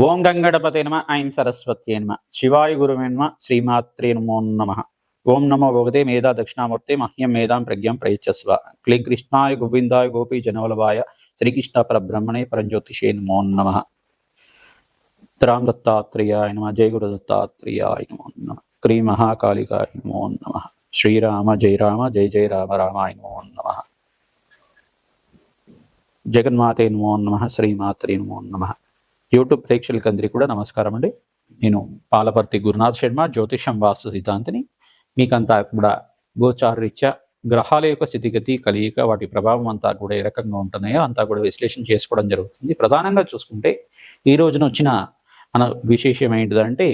ఓం గంగడపతే నమ ఐం సరస్వత్యే నమ. శివాయ గురువే నమ శ్రీమాత్రే నమో నమ. ఓం నమో భగవతే మేధా దక్షిణామూర్తి మహ్యం మేధాం ప్రజ్ఞం ప్రయచ్చస్వ. క్లీ కృష్ణాయ గోవిందాయ గోపీ జనవలవాయ శ్రీకృష్ణ పరబ్రహ్మణే పరంజ్యోతిషే నమో నమ. రామ్ దత్తాత్రేయాయ నమ జయ గురు దత్తాత్రేయాయ నమో నమ. క్రీ మహాకాళికాయ నమో నమ. శ్రీరామ జయ రామ జయ జయ రామ రామాయ నమో నమ. జగన్మాతే నమో నమ శ్రీమాత్రే నమో నమ. యూట్యూబ్ ప్రేక్షకులకందరికీ కూడా నమస్కారం అండి. నేను పాలపర్తి గురునాథ్ శర్మ జ్యోతిషం వాస్తు సిద్ధాంతిని. మీకంతా కూడా గోచార రీత్యా గ్రహాల యొక్క స్థితిగతి కలియిక వాటి ప్రభావం అంతా కూడా ఏ రకంగా ఉంటున్నాయో అంతా కూడా విశ్లేషణ చేసుకోవడం జరుగుతుంది. ప్రధానంగా చూసుకుంటే ఈ రోజున వచ్చిన మన విశేషం ఏంటిదంటే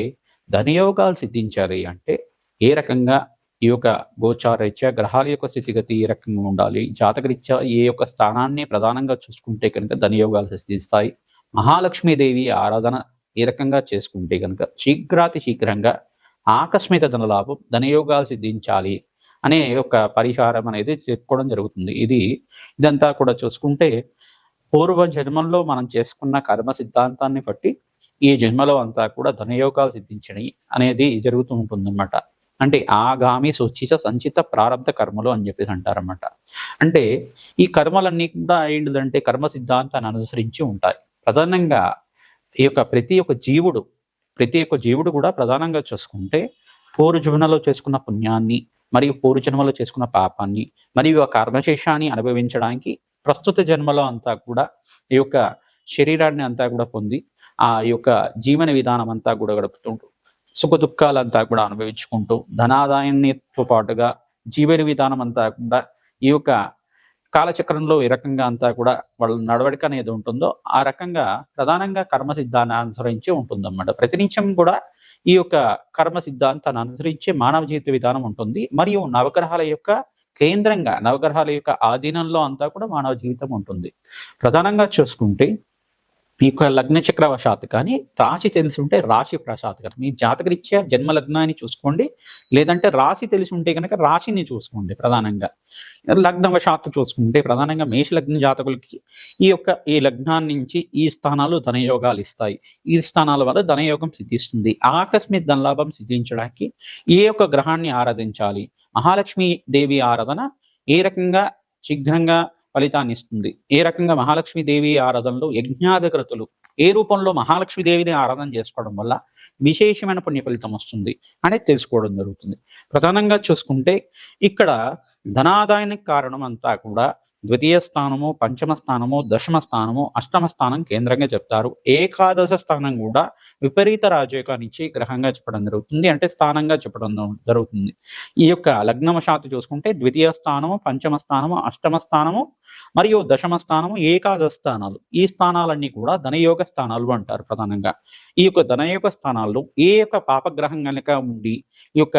ధనియోగాలు సిద్ధించాలి అంటే ఏ రకంగా ఈ యొక్క గోచార రీత్యా గ్రహాల యొక్క స్థితిగతి ఏ రకంగా ఉండాలి జాతకరీత్యా ఏ యొక్క స్థానాన్ని ప్రధానంగా చూసుకుంటే కనుక ధనియోగాలు సిద్ధిస్తాయి మహాలక్ష్మీదేవి ఆరాధన ఈ రకంగా చేసుకుంటే కనుక శీఘ్రాతి శీఘ్రంగా ఆకస్మిక ధనలాభం ధనయోగాలు సిద్ధించాలి అనే ఒక పరిహారం అనేది చెప్పుకోవడం జరుగుతుంది. ఇది ఇదంతా కూడా చూసుకుంటే పూర్వ జన్మంలో మనం చేసుకున్న కర్మ సిద్ధాంతాన్ని బట్టి ఈ జన్మలో అంతా కూడా ధనయోగాలు సిద్ధించడం అనేది జరుగుతూ ఉంటుందన్నమాట. అంటే ఆగామి సూచిత సంచిత ప్రారంభ కర్మలు అని చెప్పేసి అంటారన్నమాట. అంటే ఈ కర్మలన్నీ కూడా ఏంటిదంటే కర్మ సిద్ధాంతాన్ని అనుసరించి ఉంటాయి. ప్రధానంగా ఈ యొక్క ప్రతి ఒక్క జీవుడు ప్రతి ఒక్క జీవుడు కూడా ప్రధానంగా చూసుకుంటే పూర్వ జన్మలో చేసుకున్న పుణ్యాన్ని మరియు పూర్వ జన్మలో చేసుకున్న పాపాన్ని మరియు ఆ కర్మశేషాన్ని అనుభవించడానికి ప్రస్తుత జన్మలో అంతా కూడా ఈ యొక్క శరీరాన్ని అంతా కూడా పొంది ఆ యొక్క జీవన విధానం అంతా కూడా గడుపుతుంటూ సుఖ దుఃఖాలంతా కూడా అనుభవించుకుంటూ ధనాదాయాన్నితో పాటుగా జీవన విధానం అంతా కూడా ఈ యొక్క కాలచక్రంలో ఏ రకంగా అంతా కూడా వాళ్ళ నడవడిక అనేది ఉంటుందో ఆ రకంగా ప్రధానంగా కర్మ సిద్ధాన్ని అనుసరించి ఉంటుందన్నమాట. ప్రతినిత్యం కూడా ఈ యొక్క కర్మ సిద్ధాంతాన్ని అనుసరించి మానవ జీవిత విధానం ఉంటుంది. మరియు నవగ్రహాల యొక్క కేంద్రంగా నవగ్రహాల యొక్క ఆధీనంలో అంతా కూడా మానవ జీవితం ఉంటుంది. ప్రధానంగా చూసుకుంటే ఈ యొక్క లగ్న చక్రవశాత్ కానీ రాశి తెలిసి ఉంటే రాశి ప్రశాత్ కానీ మీ జాతకరీత్యా జన్మ లగ్నాన్ని చూసుకోండి. లేదంటే రాశి తెలిసి ఉంటే కనుక రాశిని చూసుకోండి ప్రధానంగా. లగ్నవశాత్తు చూసుకుంటే ప్రధానంగా మేష లగ్న జాతకులకి ఈ యొక్క ఈ లగ్నాన్ని నుంచి ఈ స్థానాలు ధనయోగాలు ఇస్తాయి. ఈ స్థానాల వల్ల ధనయోగం సిద్ధిస్తుంది. ఆకస్మిక ధనలాభం సిద్ధించడానికి ఏ యొక్క గ్రహాన్ని ఆరాధించాలి. మహాలక్ష్మి దేవి ఆరాధన ఏ రకంగా శీఘ్రంగా ఫలితాన్ని ఇస్తుంది. ఏ రకంగా మహాలక్ష్మి దేవి ఆరాధనలో యజ్ఞాధికృతులు ఏ రూపంలో మహాలక్ష్మి దేవిని ఆరాధన చేసుకోవడం వల్ల విశేషమైన పుణ్య ఫలితం వస్తుంది అనేది తెలుసుకోవడం జరుగుతుంది. ప్రధానంగా చూసుకుంటే ఇక్కడ ధనాదాయానికి కారణం అంతా కూడా ద్వితీయ స్థానము పంచమ స్థానము దశమ స్థానము అష్టమ స్థానం కేంద్రంగా చెప్తారు. ఏకాదశ స్థానం కూడా విపరీత రాజయోగాన్నిచ్చి గ్రహంగా చెప్పడం జరుగుతుంది. అంటే స్థానంగా చెప్పడం జరుగుతుంది. ఈ యొక్క లగ్నవశాత్తు చూసుకుంటే ద్వితీయ స్థానము పంచమ స్థానము అష్టమ స్థానము మరియు దశమ స్థానము ఏకాదశ స్థానాలు. ఈ స్థానాలన్నీ కూడా ధనయోగ స్థానాలు అంటారు ప్రధానంగా. ఈ యొక్క ధనయోగ స్థానాల్లో ఏ యొక్క పాపగ్రహం కనుక ఉండి ఈ యొక్క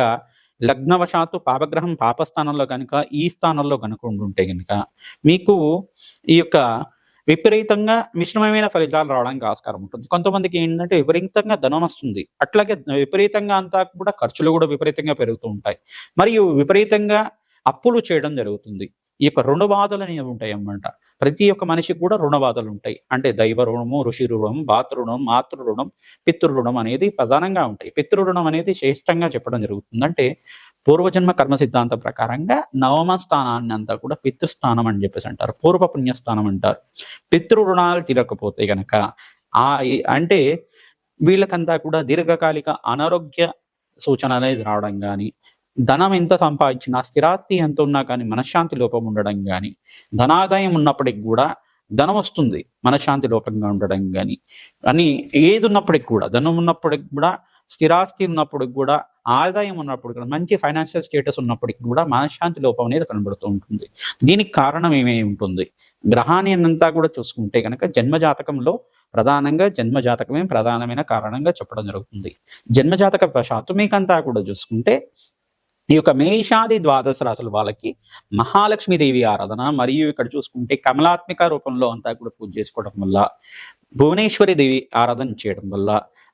లగ్నవశాత్తు పాపగ్రహం పాపస్థానంలో కనుక ఈ స్థానంలో కనుక ఉండుంటే కనుక మీకు ఈ యొక్క విపరీతంగా మిశ్రమమైన ఫలితాలు రావడానికి ఆస్కారం ఉంటుంది. కొంతమందికి ఏంటంటే విపరీతంగా ధనం వస్తుంది. అట్లాగే విపరీతంగా అంతా కూడా ఖర్చులు కూడా విపరీతంగా పెరుగుతూ ఉంటాయి. మరియు విపరీతంగా అప్పులు చేయడం జరుగుతుంది. ఈ యొక్క రుణబాధలు అనేవి ఉంటాయి అన్నమాట ప్రతి ఒక్క మనిషికి కూడా రుణబాధలు ఉంటాయి. అంటే దైవ రుణము ఋషి రుణం భాతృణం మాతృణం మాతృ రుణం అనేది ప్రధానంగా ఉంటాయి. పితృణం అనేది శ్రేష్టంగా చెప్పడం జరుగుతుంది. అంటే పూర్వజన్మ కర్మ సిద్ధాంతం ప్రకారంగా నవమ స్థానాన్ని అంతా కూడా పితృస్థానం అని చెప్పేసి అంటారు. పూర్వ పుణ్యస్థానం అంటారు. పితృరుణాలు తీరకపోతే గనక ఆ అంటే వీళ్ళకంతా కూడా దీర్ఘకాలిక అనారోగ్య సూచన అనేది రావడం కానీ ధనం ఎంత సంపాదించినా స్థిరాస్తి ఎంత ఉన్నా కానీ మనశ్శాంతి లోపం ఉండడం కానీ ధనాదాయం ఉన్నప్పటికి కూడా ధనం వస్తుంది మనశ్శాంతి లోపంగా ఉండడం కానీ అని ఏది ఉన్నప్పటికి కూడా ధనం ఉన్నప్పటికి కూడా స్థిరాస్తి ఉన్నప్పటికి కూడా ఆదాయం ఉన్నప్పుడు కూడా మంచి ఫైనాన్షియల్ స్టేటస్ ఉన్నప్పటికి కూడా మనశ్శాంతి లోపం అనేది కనబడుతూ ఉంటుంది. దీనికి కారణం ఏమేమి ఉంటుంది? గ్రహాన్ని అంతా కూడా చూసుకుంటే కనుక జన్మజాతకంలో ప్రధానంగా జన్మజాతకమే ప్రధానమైన కారణంగా చెప్పడం జరుగుతుంది. జన్మజాతక వశాత్తు మీకంతా కూడా చూసుకుంటే ఈ యొక్క మేషాది ద్వాదశ రాశుల వాళ్ళకి మహాలక్ష్మీదేవి ఆరాధన మరియు ఇక్కడ చూసుకుంటే కమలాత్మిక రూపంలో అంతా కూడా పూజ చేసుకోవడం వల్ల భువనేశ్వరి దేవి ఆరాధన చేయడం వల్ల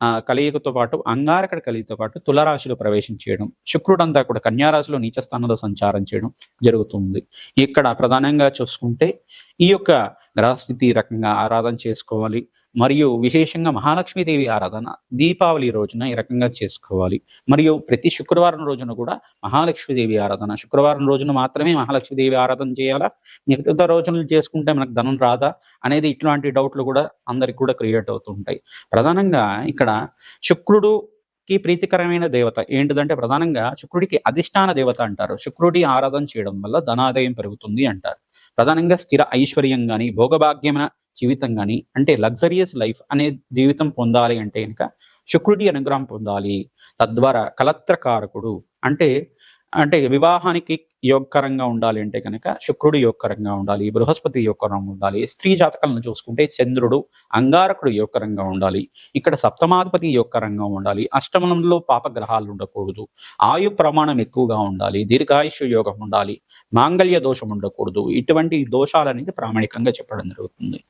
ఆ, కలయికతో పాటు అంగారకడ కలియుగతో పాటు తులరాశిలో ప్రవేశం చేయడం శుక్రుడు అంతా కూడా కన్యారాశిలో నీచ స్థానంలో సంచారం చేయడం జరుగుతుంది. ఇక్కడ ప్రధానంగా చూసుకుంటే ఈ యొక్క గ్రహస్థితి రకంగా ఆరాధన చేసుకోవాలి. మరియు విశేషంగా మహాలక్ష్మీదేవి ఆరాధన దీపావళి రోజున ఈ రకంగా చేసుకోవాలి. మరియు ప్రతి శుక్రవారం రోజున కూడా మహాలక్ష్మీదేవి ఆరాధన. శుక్రవారం రోజున మాత్రమే మహాలక్ష్మీదేవి ఆరాధన చేయాలా? మిగతా రోజులు చేసుకుంటే మనకు ధనం రాదా? అనేది ఇట్లాంటి డౌట్లు కూడా అందరికి కూడా క్రియేట్ అవుతుంటాయి. ప్రధానంగా ఇక్కడ శుక్రుడుకి ప్రీతికరమైన దేవత ఏంటిదంటే ప్రధానంగా శుక్రుడికి అధిష్టాన దేవత అంటారు. శుక్రుడి ఆరాధన చేయడం వల్ల ధనాదాయం పెరుగుతుంది అంటారు. ప్రధానంగా స్థిర ఐశ్వర్యం కానీ భోగభాగ్యమైన జీవితం కానీ అంటే లగ్జరియస్ లైఫ్ అనే జీవితం పొందాలి అంటే కనుక శుక్రుడి అనుగ్రహం పొందాలి. తద్వారా కలత్రకారకుడు అంటే అంటే వివాహానికి యోగకరంగా ఉండాలి అంటే కనుక శుక్రుడు యోగకరంగా ఉండాలి బృహస్పతి యోగకరంగా ఉండాలి స్త్రీ జాతకాలను చూసుకుంటే చంద్రుడు అంగారకుడు యోగకరంగా ఉండాలి ఇక్కడ సప్తమాధిపతి యోగకరంగా ఉండాలి అష్టమంలో పాప గ్రహాలు ఉండకూడదు ఆయు ప్రమాణం ఎక్కువగా ఉండాలి దీర్ఘాయుషు యోగం ఉండాలి మాంగళ్య దోషం ఉండకూడదు ఇటువంటి దోషాలనేది ప్రామాణికంగా చెప్పడం జరుగుతుంది.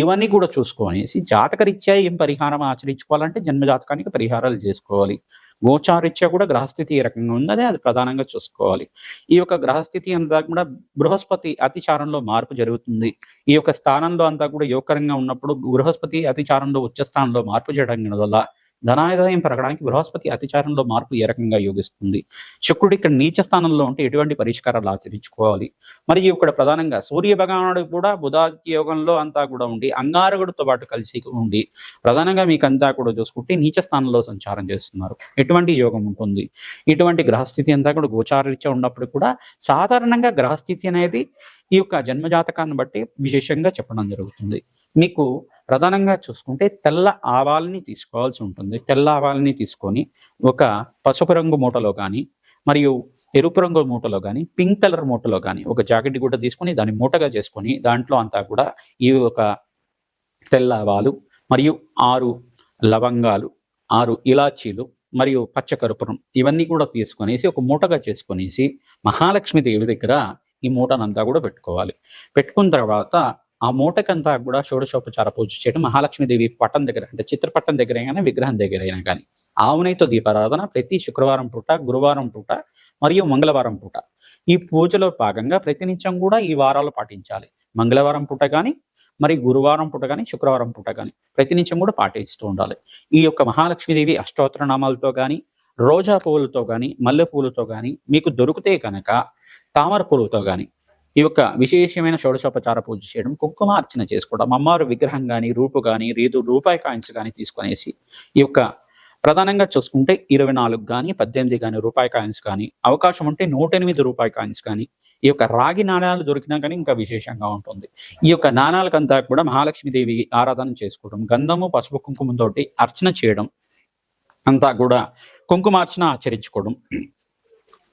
ఇవన్నీ కూడా చూసుకొనేసి జాతకరీత్యా ఏం పరిహారం ఆచరించుకోవాలంటే జన్మ జాతకానికి పరిహారాలు చేసుకోవాలి. గోచారిత్యా కూడా గ్రహస్థితి ఏ రకంగా ఉన్నదే అది ప్రధానంగా చూసుకోవాలి. ఈ యొక్క గ్రహస్థితి అంతా కూడా బృహస్పతి అతిచారంలో మార్పు జరుగుతుంది. ఈ యొక్క స్థానంలో అంతా కూడా యోగకరంగా ఉన్నప్పుడు బృహస్పతి అతిచారంలో ఉచ్చ స్థానంలో మార్పు చేయడం వల్ల ధనాదాయం పెరగడానికి బృహస్పతి అతిచారంలో మార్పు ఏ రకంగా యోగిస్తుంది? శుక్రుడు ఇక్కడ నీచ స్థానంలో ఉంటే ఎటువంటి పరిష్కారాలు ఆచరించుకోవాలి? మరియు ఇక్కడ ప్రధానంగా సూర్య భగవానుడు కూడా బుధాదిత్య యోగంలో అంతా కూడా ఉండి అంగారకుడితో పాటు కలిసి ఉండి ప్రధానంగా మీకు అంతా కూడా చూసుకుంటే నీచ స్థానంలో సంచారం చేస్తున్నారు. ఎటువంటి యోగం ఉంటుంది? ఇటువంటి గ్రహస్థితి అంతా కూడా గోచారరీత్యా ఉన్నప్పుడు కూడా సాధారణంగా గ్రహస్థితి అనేది ఈ యొక్క జన్మజాతకాన్ని బట్టి విశేషంగా చెప్పడం జరుగుతుంది. మీకు ప్రధానంగా చూసుకుంటే తెల్ల ఆవాల్ని తీసుకోవాల్సి ఉంటుంది. తెల్ల ఆవాల్ని తీసుకొని ఒక పసుపు రంగు మూటలో కానీ మరియు ఎరుపు రంగు మూటలో కానీ పింక్ కలర్ మూటలో కానీ ఒక జాకెట్ కూడా తీసుకొని దాన్ని మూటగా చేసుకొని దాంట్లో అంతా కూడా ఈ ఒక తెల్ల ఆవాలు మరియు ఆరు లవంగాలు ఆరు ఇలాచీలు మరియు పచ్చకర్పూరం ఇవన్నీ కూడా తీసుకొనేసి ఒక మూటగా చేసుకొనేసి మహాలక్ష్మి దేవి దగ్గర ఈ మూటనంతా కూడా పెట్టుకోవాలి. పెట్టుకున్న తర్వాత ఆ మూటకంతా కూడా షోడశోపచార పూజ చేయడం మహాలక్ష్మీదేవి పట్టం దగ్గర అంటే చిత్రపట్టం దగ్గర అయినా విగ్రహం దగ్గర అయినా కానీ ఆవునైతో దీపారాధన ప్రతి శుక్రవారం పూట గురువారం పూట మరియు మంగళవారం పూట. ఈ పూజలో భాగంగా ప్రతినిత్యం కూడా ఈ వారాలు పాటించాలి. మంగళవారం పూట కానీ మరి గురువారం పూట కానీ శుక్రవారం పూట కానీ ప్రతినిత్యం కూడా పాటిస్తూ ఉండాలి. ఈ యొక్క మహాలక్ష్మీదేవి అష్టోత్తర నామాలతో కానీ రోజా పువ్వులతో కానీ మల్లె పువ్వులతో కానీ మీకు దొరికితే కనుక తామర పువ్వులతో కానీ ఈ యొక్క విశేషమైన షోడశోపచార పూజ చేయడం కుంకుమ అర్చన చేసుకోవడం అమ్మవారి విగ్రహం కానీ రూపు కానీ రీదు రూపాయి కాయిన్స్ కానీ తీసుకునేసి ఈ యొక్క ప్రధానంగా చూసుకుంటే ఇరవై నాలుగు కానీ పద్దెనిమిది కానీ రూపాయి కాయిన్స్ కానీ అవకాశం ఉంటే నూట ఎనిమిది రూపాయి కాయిన్స్ కానీ ఈ యొక్క రాగి నాణాలు దొరికినా కానీ ఇంకా విశేషంగా ఉంటుంది. ఈ యొక్క నాణాలకంతా కూడా మహాలక్ష్మీదేవి ఆరాధన చేసుకోవడం గంధము పసుపు కుంకుమతోటి అర్చన చేయడం అంతా కూడా కుంకుమార్చన ఆచరించుకోవడం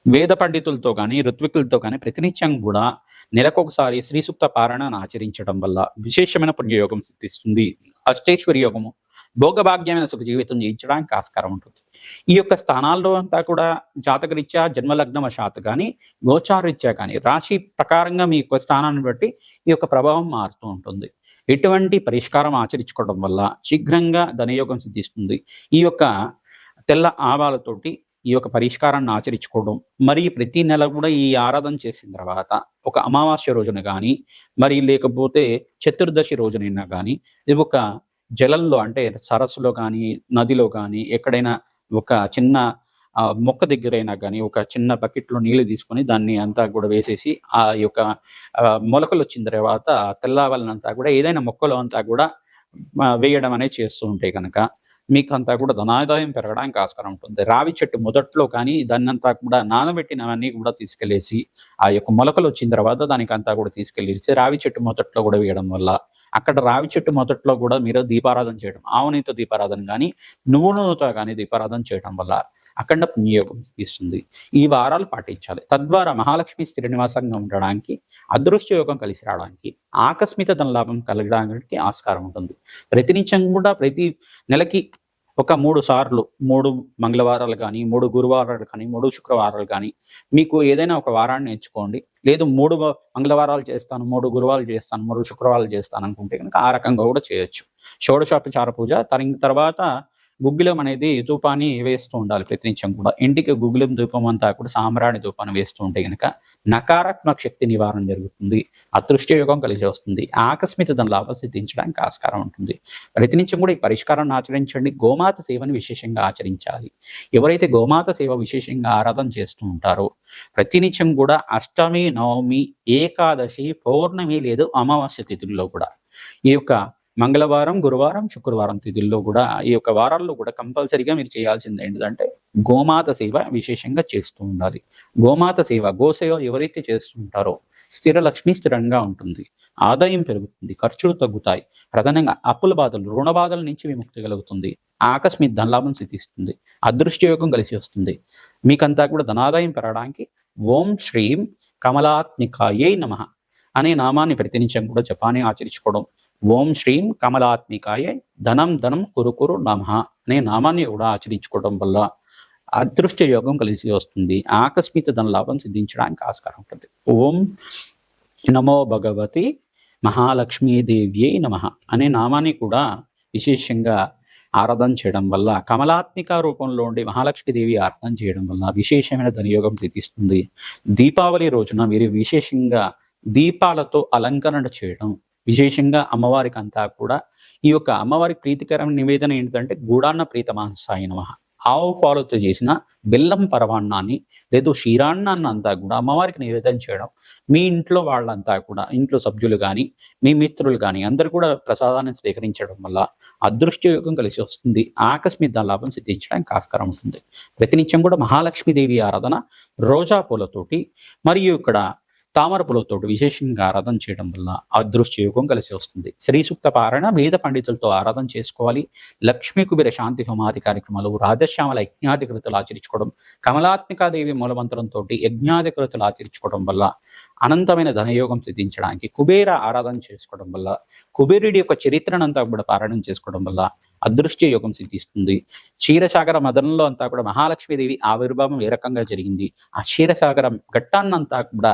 వేద పండితులతో కానీ ఋత్వికులతో కానీ ప్రతినిత్యం కూడా నెలకొకసారి శ్రీ సూక్త పారాయణను ఆచరించడం వల్ల విశేషమైన పుణ్యయోగం సిద్ధిస్తుంది. అష్టేశ్వరి యోగము భోగభాగ్యమైన సుఖ జీవితం జీవించడానికి ఆస్కారం ఉంటుంది. ఈ యొక్క స్థానాల్లో అంతా కూడా జాతకరీత్యా జన్మలగ్నం శాత కానీ గోచారీత్యా కానీ రాశి ప్రకారంగా మీ యొక్క స్థానాన్ని బట్టి ఈ యొక్క ప్రభావం మారుతూ ఉంటుంది. ఎటువంటి పరిష్కారం ఆచరించుకోవడం వల్ల శీఘ్రంగా ధనయోగం సిద్ధిస్తుంది. ఈ యొక్క తెల్ల ఆవాలతోటి ఈ యొక్క పరిష్కారాన్ని ఆచరించుకోవడం. మరి ప్రతి నెల కూడా ఈ ఆరాధన చేసిన తర్వాత ఒక అమావాస్య రోజున కానీ మరి లేకపోతే చతుర్దశి రోజునైనా కానీ ఇది ఒక జలంలో అంటే సరస్సులో కానీ నదిలో కానీ ఎక్కడైనా ఒక చిన్న ఆ, మొక్క దగ్గరైనా కానీ ఒక చిన్న బకెట్లో నీళ్ళు తీసుకొని దాన్ని అంతా కూడా వేసేసి ఆ యొక్క మొలకలు వచ్చిన తర్వాత తెల్లవాళ్ళనంతా కూడా ఏదైనా మొక్కలో అంతా కూడా వేయడం అనేది చేస్తూ ఉంటాయి కనుక మీకు అంతా కూడా ధనాదాయం పెరగడానికి ఆస్కారం ఉంటుంది. రావి చెట్టు మొదట్లో కానీ దాన్ని అంతా కూడా నానబెట్టినవన్నీ కూడా తీసుకెళ్ళేసి ఆ యొక్క మొలకలు వచ్చిన తర్వాత దానికి అంతా కూడా తీసుకెళ్ళేసి రావి చెట్టు మొదట్లో కూడా వేయడం వల్ల అక్కడ రావి చెట్టు మొదట్లో కూడా మీరు దీపారాధన చేయడం ఆవునితో దీపారాధన కానీ నువ్వు నూనెతో కానీ దీపారాధన చేయడం వల్ల అఖండ పుణ్యయోగం ఇస్తుంది. ఈ వారాలు పాటించాలి. తద్వారా మహాలక్ష్మి శ్రీనివాసంగా ఉండడానికి అదృష్ట యోగం కలిసి రావడానికి ఆకస్మిక ధనలాభం కలగడానికి ఆస్కారం ఉంటుంది. ప్రతినిత్యం కూడా ప్రతి నెలకి ఒక మూడు సార్లు మూడు మంగళవారాలు కానీ మూడు గురువారాలు కానీ మూడు శుక్రవారాలు కానీ మీకు ఏదైనా ఒక వారాన్ని ఎంచుకోండి. లేదు మూడు మంగళవారాలు చేస్తాను మూడు గురువారాలు చేస్తాను మూడు శుక్రవారాలు చేస్తాను అనుకుంటే కనుక ఆ రకంగా కూడా చేయొచ్చు. షోడశోపచార పూజ తరిగిన తర్వాత గుగ్గిలం అనేది ధూపాన్ని వేస్తూ ఉండాలి ప్రతినిత్యం కూడా. ఇంటికి గుగ్గిలం ధూపం అంతా కూడా సాంబ్రాణి ధూపాన్ని వేస్తూ ఉంటే కనుక నకారాత్మక శక్తి నివారణ జరుగుతుంది అదృష్ట యోగం కలిసి వస్తుంది ఆకస్మిక దాని లాభాలు సిద్ధించడానికి ఆస్కారం ఉంటుంది. ప్రతినిత్యం కూడా ఈ పరిష్కారాన్ని ఆచరించండి గోమాత సేవని విశేషంగా ఆచరించాలి. ఎవరైతే గోమాత సేవ విశేషంగా ఆరాధన చేస్తూ ఉంటారో ప్రతినిత్యం కూడా అష్టమి నవమి ఏకాదశి పౌర్ణమి లేదు అమావాస్య తిథుల్లో కూడా ఈ యొక్క మంగళవారం గురువారం శుక్రవారం తిథుల్లో కూడా ఈ యొక్క వారాల్లో కూడా కంపల్సరీగా మీరు చేయాల్సింది ఏంటంటే గోమాత సేవ విశేషంగా చేస్తూ ఉండాలి. గోమాత సేవ గోసేవ ఎవరైతే చేస్తుంటారో స్థిర లక్ష్మి స్థిరంగా ఉంటుంది. ఆదాయం పెరుగుతుంది ఖర్చులు తగ్గుతాయి. ప్రధానంగా అప్పుల బాధలు రుణ బాధల నుంచి విముక్తి కలుగుతుంది. ఆకస్మిక ధనలాభం సిద్ధిస్తుంది. అదృష్టయోగం కలిసి వస్తుంది. మీకంతా కూడా ధనాదాయం పెరగడానికి ఓం శ్రీం కమలాత్మికాయే నమ అనే నామాన్ని ప్రతినిత్యం కూడా జపాన్ని ఆచరించుకోవడం ఓం శ్రీం కమలాత్మికాయ ధనం ధనం కురుకురు నమ అనే నామాన్ని కూడా ఆచరించుకోవడం వల్ల అదృష్ట యోగం కలిసి వస్తుంది. ఆకస్మిక ధన లాభం సిద్ధించడానికి ఆస్కారం ఉంటుంది. ఓం నమో భగవతి మహాలక్ష్మీదేవ్యై నమ అనే నామాన్ని కూడా విశేషంగా ఆరాధన చేయడం వల్ల కమలాత్మిక రూపంలో ఉండి మహాలక్ష్మీదేవి ఆరాధన చేయడం వల్ల విశేషమైన ధనయోగం సిద్ధిస్తుంది. దీపావళి రోజున మీరు విశేషంగా దీపాలతో అలంకరణ చేయడం విశేషంగా అమ్మవారికి అంతా కూడా ఈ యొక్క అమ్మవారి ప్రీతికరమైన నివేదన ఏంటంటే గూడాన్న ప్రీతమాంసాయ నమ. ఆవు పాలతో చేసిన బెల్లం పరవాన్నాన్ని లేదు క్షీరాన్నాన్ని అంతా కూడా అమ్మవారికి నివేదన చేయడం మీ ఇంట్లో వాళ్ళంతా కూడా ఇంట్లో సభ్యులు కానీ మీ మిత్రులు కానీ అందరు కూడా ప్రసాదాన్ని స్వీకరించడం వల్ల అదృష్టయోగం కలిసి వస్తుంది. ఆకస్మిక లాభం సిద్ధించడానికి ఆస్కారం ఉంటుంది. ప్రతినిత్యం కూడా మహాలక్ష్మీదేవి ఆరాధన రోజా పూలతోటి. మరియు ఇక్కడ తామర పూలతోటి విశేషంగా ఆరాధన చేయడం వల్ల అదృష్ట యోగం కలిసి వస్తుంది. శ్రీ సూక్త పారణ వేద పండితులతో ఆరాధన చేసుకోవాలి. లక్ష్మీ కుబేర శాంతి హోమాది కార్యక్రమాలు రాజశ్యామల యజ్ఞాధికృతులు ఆచరించుకోవడం కమలాత్మికాదేవి మూలమంత్రంతో యజ్ఞాధికృతులు ఆచరించుకోవడం వల్ల అనంతమైన ధనయోగం సిద్ధించడానికి కుబేర ఆరాధన చేసుకోవడం వల్ల కుబేరుడి యొక్క చరిత్రనంతా కూడా పారాయణం చేసుకోవడం వల్ల అదృష్ట యోగం సిద్ధిస్తుంది. క్షీరసాగర మదనంలో అంతా కూడా మహాలక్ష్మీదేవి ఆవిర్భావం ఏ రకంగా జరిగింది? ఆ క్షీరసాగరం ఘట్టాన్నంతా కూడా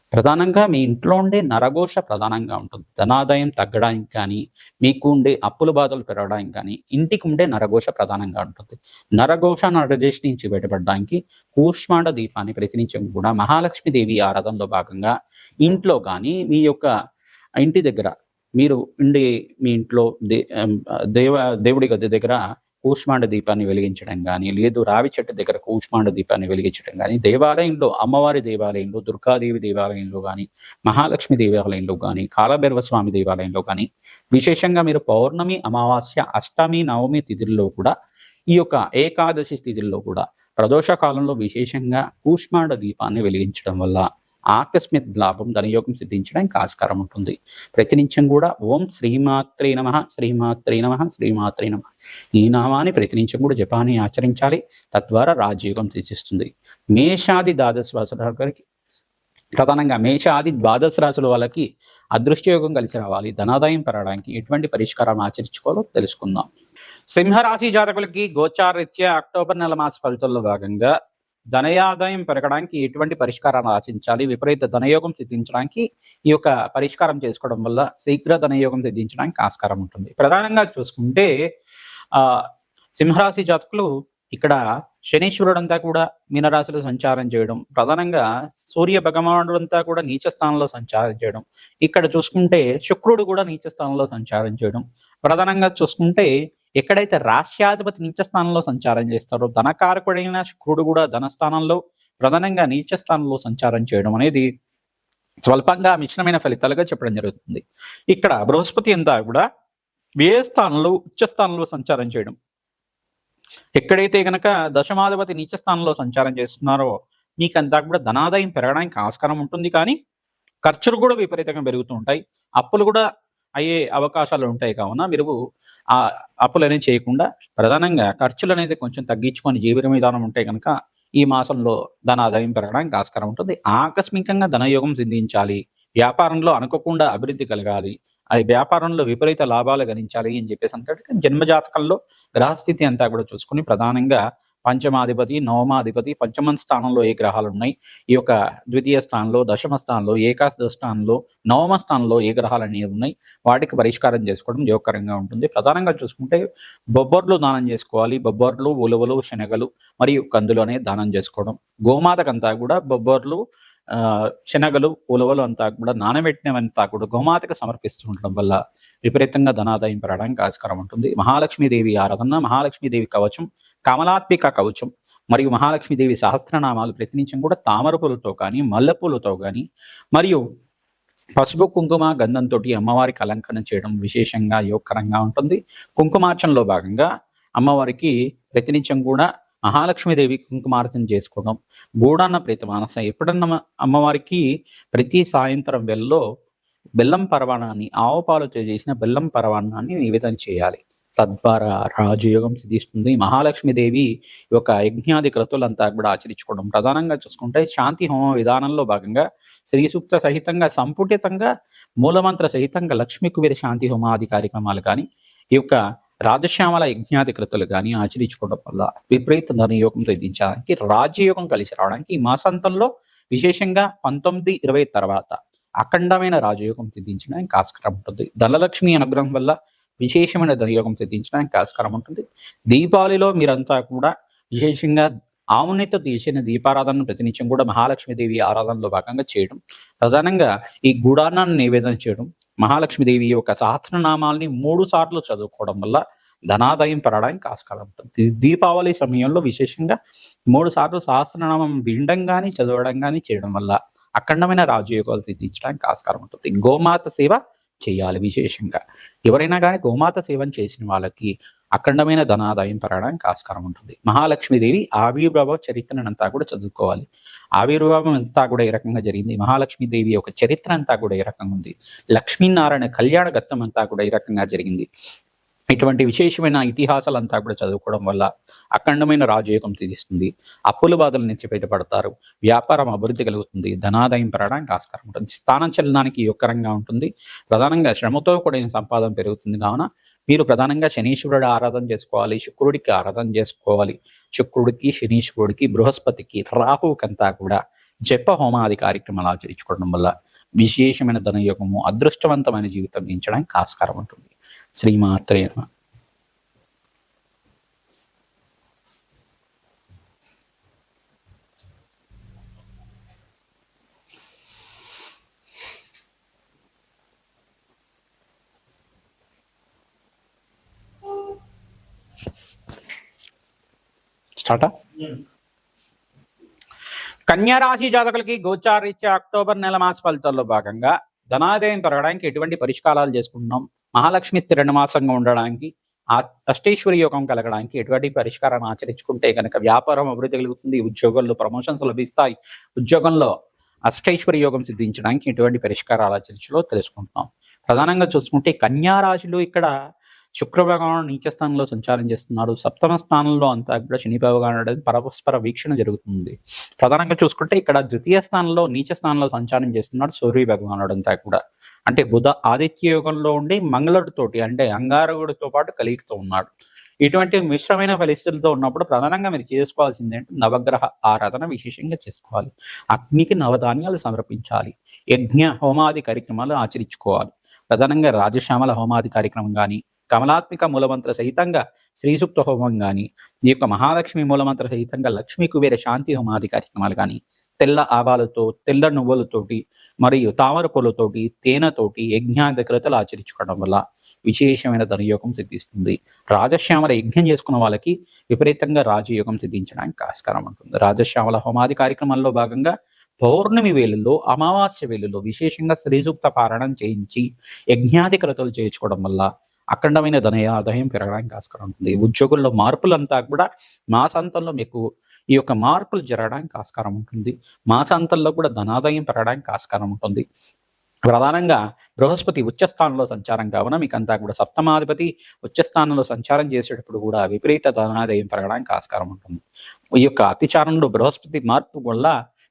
ప్రధానంగా మీ ఇంట్లో ఉండే నరఘోష ప్రధానంగా ఉంటుంది. ధనాదాయం తగ్గడానికి కానీ మీకు ఉండే అప్పుల బాధలు పెరగడానికి కానీ ఇంటికి ఉండే నరఘోష ప్రధానంగా ఉంటుంది. నరఘోష నరదేశ్ నుంచి బయటపడడానికి కూష్మాండ దీపాన్ని ప్రతినిత్యం కూడా మహాలక్ష్మీదేవి ఆరాధనలో భాగంగా ఇంట్లో కానీ మీ యొక్క ఇంటి దగ్గర మీరు ఉండే మీ ఇంట్లో దే దేవ దేవుడి గది దగ్గర కూష్మాండ దీపాన్ని వెలిగించడం కానీ లేదు రావి చెట్టు దగ్గర కూష్మాండ దీపాన్ని వెలిగించడం కానీ దేవాలయంలో అమ్మవారి దేవాలయంలో దుర్గాదేవి దేవాలయంలో కానీ మహాలక్ష్మి దేవాలయంలో కానీ కాలభైరవ స్వామి దేవాలయంలో కానీ విశేషంగా మీరు పౌర్ణమి అమావాస్య అష్టమి నవమి తిథుల్లో కూడా ఈ యొక్క ఏకాదశి స్థితిలో కూడా ప్రదోష కాలంలో విశేషంగా కూష్మాండ దీపాన్ని వెలిగించడం వల్ల ఆకస్మిక లాభం ధనయోగం సిద్ధించడానికి ఆస్కారం ఉంటుంది. ప్రతినిత్యం కూడా ఓం శ్రీమాత్రే నమ శ్రీమాత్రే నమ శ్రీమాత్రే నమ. ఈ నామాన్ని ప్రతినిత్యం కూడా జపాన్ని ఆచరించాలి. తద్వారా రాజయోగం తీసిస్తుంది మేషాది ద్వాదశ రాశుల గారికి ప్రధానంగా మేషాది ద్వాదశ రాశుల వాళ్ళకి అదృష్టయోగం కలిసి రావాలి. ధనాదాయం పెరగడానికి ఎటువంటి పరిష్కారం ఆచరించుకోవాలో తెలుసుకుందాం. సింహరాశి జాతకులకి గోచారీత్యా అక్టోబర్ నెల మాస ఫలితాల్లో భాగంగా ధనయాదాయం పెరగడానికి ఎటువంటి పరిష్కారాలు ఆశించాలి? విపరీత ధనయోగం సిద్ధించడానికి ఈ యొక్క పరిష్కారం చేసుకోవడం వల్ల శీఘ్ర ధనయోగం సిద్ధించడానికి ఆస్కారం ఉంటుంది. ప్రధానంగా చూసుకుంటే ఆ సింహరాశి జాతకులు ఇక్కడ శనీశ్వరుడు అంతా కూడా మీనరాశిలో సంచారం చేయడం ప్రధానంగా సూర్య భగవానుడు అంతా కూడా నీచ స్థానంలో సంచారం చేయడం ఇక్కడ చూసుకుంటే శుక్రుడు కూడా నీచ స్థానంలో సంచారం చేయడం ప్రధానంగా చూసుకుంటే ఎక్కడైతే రాష్ట్రాధిపతి నీచ స్థానంలో సంచారం చేస్తారో ధనకారకుడైన శుక్రుడు కూడా ధనస్థానంలో ప్రధానంగా నీచ స్థానంలో సంచారం చేయడం అనేది స్వల్పంగా మిశ్రమైన ఫలితాలుగా చెప్పడం జరుగుతుంది. ఇక్కడ బృహస్పతి అంతా కూడా వ్యయ స్థానంలో ఉచ్చ స్థానంలో సంచారం చేయడం. ఎక్కడైతే గనక దశమాధిపతి నీచ స్థానంలో సంచారం చేస్తున్నారో మీకు అంతా కూడా ధనాదాయం పెరగడానికి ఆస్కారం ఉంటుంది. కానీ ఖర్చులు కూడా విపరీతంగా పెరుగుతూ ఉంటాయి. అప్పులు కూడా అయ్యే అవకాశాలు ఉంటాయి కావున మీరు ఆ అప్పులు అనేది చేయకుండా ప్రధానంగా ఖర్చులు అనేది కొంచెం తగ్గించుకొని జీవన విధానం ఉంటే కనుక ఈ మాసంలో ధనాదాయం పెరగడానికి ఆస్కారం ఉంటుంది. ఆకస్మికంగా ధనయోగం సిద్ధించాలి. వ్యాపారంలో అనుకోకుండా అభివృద్ధి కలగాలి. అది వ్యాపారంలో విపరీత లాభాలు గణించాలి అని చెప్పేసి అంటే జన్మజాతకంలో గ్రహస్థితి అంతా కూడా చూసుకుని ప్రధానంగా పంచమాధిపతి నవమాధిపతి పంచమ స్థానంలో ఏ గ్రహాలు ఉన్నాయి ఈ యొక్క ద్వితీయ స్థానంలో దశమ స్థానంలో ఏకాదశ స్థానంలో నవమ స్థానంలో ఏ గ్రహాలు అనేవి ఉన్నాయి? వాటికి పరిష్కారం చేసుకోవడం యోగకరంగా ఉంటుంది. ప్రధానంగా చూసుకుంటే బొబ్బర్లు దానం చేసుకోవాలి. బొబ్బర్లు ఉలవలు శనగలు మరియు కందులు అనేది దానం చేసుకోవడం. గోమాతకంతా కూడా బొబ్బర్లు శనగలు ఉలవలు అంతా కూడా నానబెట్టినవంతా కూడా గోమాతకు సమర్పిస్తూ ఉండడం వల్ల విపరీతంగా ధనాదాయం పెరగడానికి ఆస్కారం ఉంటుంది. మహాలక్ష్మీదేవి ఆరాధన మహాలక్ష్మీదేవి కవచం కమలాత్మిక కవచం మరియు మహాలక్ష్మీదేవి సహస్రనామాలు ప్రతినిత్యం కూడా తామర పూలతో కానీ మల్లెపూలతో కానీ మరియు పసుపు కుంకుమ గంధంతో అమ్మవారికి అలంకరణ చేయడం విశేషంగా యోగకరంగా ఉంటుంది. కుంకుమార్చనలో భాగంగా అమ్మవారికి ప్రతినిత్యం కూడా మహాలక్ష్మీదేవి కుంకుమార్చన చేసుకోవడం గూడాన్న ప్రీతి మానస ఎప్పుడన్నా అమ్మవారికి ప్రతి సాయంత్రం వెళ్ళో బెల్లం పరవాణాన్ని ఆవు పాలతో చేసిన బెల్లం పరవాణాన్ని నివేదన చేయాలి. తద్వారా రాజయోగం సిద్ధిస్తుంది. మహాలక్ష్మీదేవి యొక్క యజ్ఞాది క్రతులంతా కూడా ఆచరించుకోవడం ప్రధానంగా చూసుకుంటే శాంతి హోమ విధానంలో భాగంగా శ్రీ సూక్త సహితంగా సంపుటితంగా మూలమంత్ర సహితంగా లక్ష్మీ కుబేర శాంతి హోమాది కార్యక్రమాలు కానీ ఈ యొక్క రాజశ్యామల యజ్ఞాది కానీ ఆచరించుకోవడం వల్ల విపరీత ధనయోగం సిద్ధించడానికి రాజ్యయోగం కలిసి రావడానికి ఈ మాసాంతంలో విశేషంగా పంతొమ్మిది ఇరవై తర్వాత అఖండమైన రాజయోగం సిద్ధించడానికి ఆస్కారం ఉంటుంది. ధనలక్ష్మి అనుగ్రహం వల్ల విశేషమైన ధనయోగం సిద్ధించడానికి ఆస్కారం ఉంటుంది. దీపావళిలో మీరంతా కూడా విశేషంగా ఆవునితో తీసిన దీపారాధనను ప్రతినిత్యం కూడా మహాలక్ష్మీదేవి ఆరాధనలో భాగంగా చేయడం. ప్రధానంగా ఈ గుడానాన్ని నివేదన చేయడం మహాలక్ష్మీదేవి యొక్క సహస్రనామాల్ని మూడు సార్లు చదువుకోవడం వల్ల ధనాదాయం పెరగడానికి ఆస్కారం ఉంటుంది. దీపావళి సమయంలో విశేషంగా మూడు సార్లు సహస్రనామం వినడం కానీ చదవడం కానీ చేయడం వల్ల అఖండమైన రాజయోగాలు సిద్ధించడానికి ఆస్కారం ఉంటుంది. గోమాత సేవ చేయాలి విశేషంగా. ఎవరైనా కానీ గోమాత సేవను చేసిన వాళ్ళకి అఖండమైన ధనాదాయం పెరగడానికి ఆస్కారం ఉంటుంది. మహాలక్ష్మీదేవి ఆవిర్భావ చరిత్రనంతా కూడా చదువుకోవాలి. ఆవిర్భావం అంతా కూడా ఏ రకంగా జరిగింది? మహాలక్ష్మీదేవి యొక్క చరిత్ర అంతా కూడా ఏ రకంగా ఉంది? లక్ష్మీనారాయణ కళ్యాణ గత్తం అంతా కూడా ఏ రకంగా జరిగింది? ఇటువంటి విశేషమైన ఇతిహాసాలంతా కూడా చదువుకోవడం వల్ల అఖండమైన రాజయోగం తీస్తుంది అప్పుల బాధల నుంచి బయటపడతారు వ్యాపారం అభివృద్ధి కలుగుతుంది. ధనాదాయం పెరగడానికి ఆస్కారం ఉంటుంది. స్థానం చెల్లడానికి యోగకరంగా ఉంటుంది. ప్రధానంగా శ్రమతో కూడిన సంపాదన పెరుగుతుంది కావున మీరు ప్రధానంగా శనీశ్వరుడు ఆరాధన చేసుకోవాలి శుక్రుడికి ఆరాధన చేసుకోవాలి. శుక్రుడికి శనీశ్వరుడికి బృహస్పతికి రాహువుకంతా కూడా జప హోమాది కార్యక్రమాలు ఆచరించుకోవడం వల్ల విశేషమైన ధనయోగము అదృష్టవంతమైన జీవితం జీవించడానికి ఆస్కారం ఉంటుంది. శ్రీమాత్రే నమ స్టార్టా కన్యా రాశి జాతకులకి గోచారీత్యా అక్టోబర్ నెల మాస ఫలితాల్లో భాగంగా ధనాదాయం పెరగడానికి ఎటువంటి పరిష్కారాలు చేసుకుంటున్నాం? మహాలక్ష్మి స్థిరణమాసంగా ఉండడానికి అష్టేశ్వరి యోగం కలగడానికి ఎటువంటి పరిష్కారాన్ని ఆచరించుకుంటే కనుక వ్యాపారం అభివృద్ధి కలుగుతుంది ఉద్యోగంలో ప్రమోషన్స్ లభిస్తాయి. ఉద్యోగంలో అష్టైశ్వరి యోగం సిద్ధించడానికి ఎటువంటి పరిష్కారాలు ఆచరించలో తెలుసుకుంటున్నాం. ప్రధానంగా చూసుకుంటే కన్యారాశిలో ఇక్కడ శుక్రభగవానుడు నీచ స్థానంలో సంచారం చేస్తున్నాడు. సప్తమ స్థానంలో అంతా కూడా శని భగవానుడు అనేది పరస్పర వీక్షణ జరుగుతుంది. ప్రధానంగా చూసుకుంటే ఇక్కడ ద్వితీయ స్థానంలో నీచ స్థానంలో సంచారం చేస్తున్నాడు సూర్య భగవానుడు అంతా కూడా. అంటే బుధ ఆదిత్య యోగంలో ఉండి మంగళుడితోటి అంటే అంగారగుడితో పాటు కలిగితో ఉన్నాడు. ఇటువంటి మిశ్రమైన పరిస్థితులతో ఉన్నప్పుడు ప్రధానంగా మీరు చేసుకోవాల్సింది ఏంటంటే నవగ్రహ ఆరాధన విశేషంగా చేసుకోవాలి. అగ్నికి నవధాన్యాలు సమర్పించాలి. యజ్ఞ హోమాది కార్యక్రమాలు ఆచరించుకోవాలి. ప్రధానంగా రాజశ్యామల హోమాది కార్యక్రమం కానీ కమలాత్మిక మూలమంత్ర సహితంగా శ్రీసూక్త హోమం కానీ ఈ యొక్క మహాలక్ష్మి మూలమంత్ర సహితంగా లక్ష్మీ కుబేర శాంతి హోమాది కార్యక్రమాలు కానీ తెల్ల ఆవాలతో తెల్ల నువ్వులతోటి మరియు తామర పూలతోటి తేనెతోటి యజ్ఞాధికృతలు ఆచరించుకోవడం వల్ల విశేషమైన ధనయోగం సిద్ధిస్తుంది. రాజశ్యామల యజ్ఞం చేసుకున్న వాళ్ళకి విపరీతంగా రాజయోగం సిద్ధించడానికి ఆస్కారం ఉంటుంది. రాజశ్యామల హోమాది కార్యక్రమాల్లో భాగంగా పౌర్ణమి వేళల్లో అమావాస్య వేళల్లో విశేషంగా శ్రీసూక్త పారాయణం చేయించి యజ్ఞాది క్రతులు చేయించుకోవడం వల్ల అఖండమైన ధనయ ఆదాయం పెరగడానికి ఆస్కారం ఉంటుంది. ఉద్యోగుల్లో మార్పులంతా కూడా మాసాంతంలో మీకు ఈ యొక్క మార్పులు జరగడానికి ఆస్కారం ఉంటుంది. మాసాంతంలో కూడా ధనాదాయం పెరగడానికి ఆస్కారం ఉంటుంది. ప్రధానంగా బృహస్పతి ఉచ్చస్థానంలో సంచారం కావున మీకు అంతా కూడా సప్తమాధిపతి ఉచ్చస్థానంలో సంచారం చేసేటప్పుడు కూడా విపరీత ధనాదాయం పెరగడానికి ఆస్కారం ఉంటుంది. ఈ యొక్క అతిచారంలో బృహస్పతి మార్పు వల్ల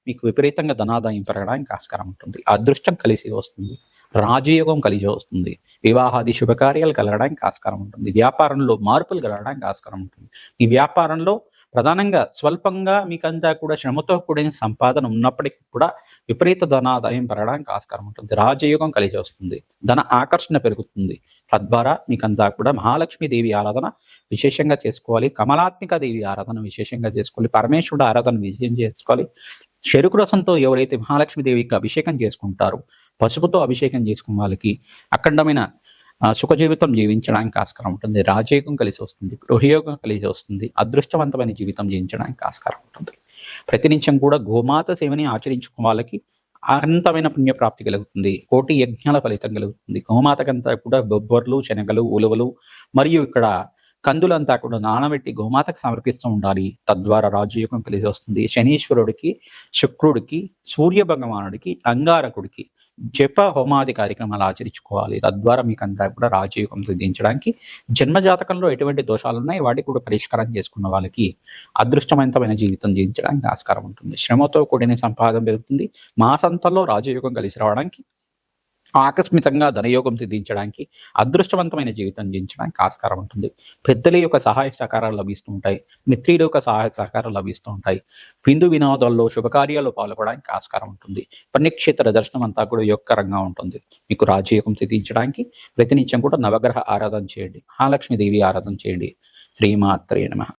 మీకు విపరీతంగా ధనాదాయం పెరగడానికి ఆస్కారం ఉంటుంది. అదృష్టం కలిసి వస్తుంది. రాజయోగం కలిగి వస్తుంది. వివాహాది శుభకార్యాలు కలగడానికి ఆస్కారం ఉంటుంది. వ్యాపారంలో మార్పులు కలగడానికి ఆస్కారం ఉంటుంది. ఈ వ్యాపారంలో ప్రధానంగా స్వల్పంగా మీకంతా కూడా శ్రమతో కూడిన సంపాదన ఉన్నప్పటికీ కూడా విపరీత ధనాదాయం పెరగడానికి ఆస్కారం ఉంటుంది. రాజయోగం కలిసి వస్తుంది. ధన ఆకర్షణ పెరుగుతుంది. తద్వారా మీకంతా కూడా మహాలక్ష్మి దేవి ఆరాధన విశేషంగా చేసుకోవాలి. కమలాత్మిక దేవి ఆరాధన విశేషంగా చేసుకోవాలి. పరమేశ్వరుడు ఆరాధన విజయం చేసుకోవాలి. చెరుకు రసంతో ఎవరైతే మహాలక్ష్మి దేవికి అభిషేకం చేసుకుంటారో పసుపుతో అభిషేకం చేసుకున్న వాళ్ళకి అఖండమైన సుఖ జీవితం జీవించడానికి ఆస్కారం ఉంటుంది. రాజయోగం కలిసి వస్తుంది గృహయోగం కలిసి వస్తుంది అదృష్టవంతమైన జీవితం జీవించడానికి ఆస్కారం ఉంటుంది. ప్రతినిత్యం కూడా గోమాత సేవని ఆచరించుకున్న వాళ్ళకి అనంతమైన పుణ్యప్రాప్తి కలుగుతుంది. కోటి యజ్ఞాల ఫలితం కలుగుతుంది. గోమాతకంతా కూడా బొబ్బర్లు శనగలు ఉలవలు మరియు ఇక్కడ కందులంతా కూడా నానబెట్టి గోమాతకు సమర్పిస్తూ ఉండాలి. తద్వారా రాజయోగం కలిసి వస్తుంది. శనీశ్వరుడికి శుక్రుడికి సూర్య భగవానుడికి అంగారకుడికి జప హోమాది కార్యక్రమాలు ఆచరించుకోవాలి. తద్వారా మీకు అంతా కూడా రాజయోగం సిద్ధించడానికి జన్మజాతకంలో ఎటువంటి దోషాలు ఉన్నాయి వాటికి కూడా పరిష్కారం చేసుకున్న వాళ్ళకి అదృష్టవంతమైన జీవితం జీవించడానికి ఆస్కారం ఉంటుంది. శ్రమతో కూడిన సంపాదన పెరుగుతుంది. మాసంతంలో రాజయోగం కలిసి రావడానికి ఆకస్మికంగా ధనయోగం సిద్ధించడానికి అదృష్టవంతమైన జీవితం జీవించడానికి ఆస్కారం ఉంటుంది. పెద్దల యొక్క సహాయ సహకారాలు లభిస్తూ ఉంటాయి. మిత్రుల యొక్క సహాయ సహకారాలు లభిస్తూ ఉంటాయి. విందు వినోదాల్లో శుభకార్యాల్లో పాల్గొనడానికి ఆస్కారం ఉంటుంది. పుణ్యక్షేత్ర దర్శనం అంతా కూడా యొక్కరంగా ఉంటుంది. మీకు రాజయోగం సిద్ధించడానికి ప్రతినిత్యం కూడా నవగ్రహ ఆరాధన చేయండి. మహాలక్ష్మి దేవి ఆరాధన చేయండి. శ్రీమాత్రే నమ.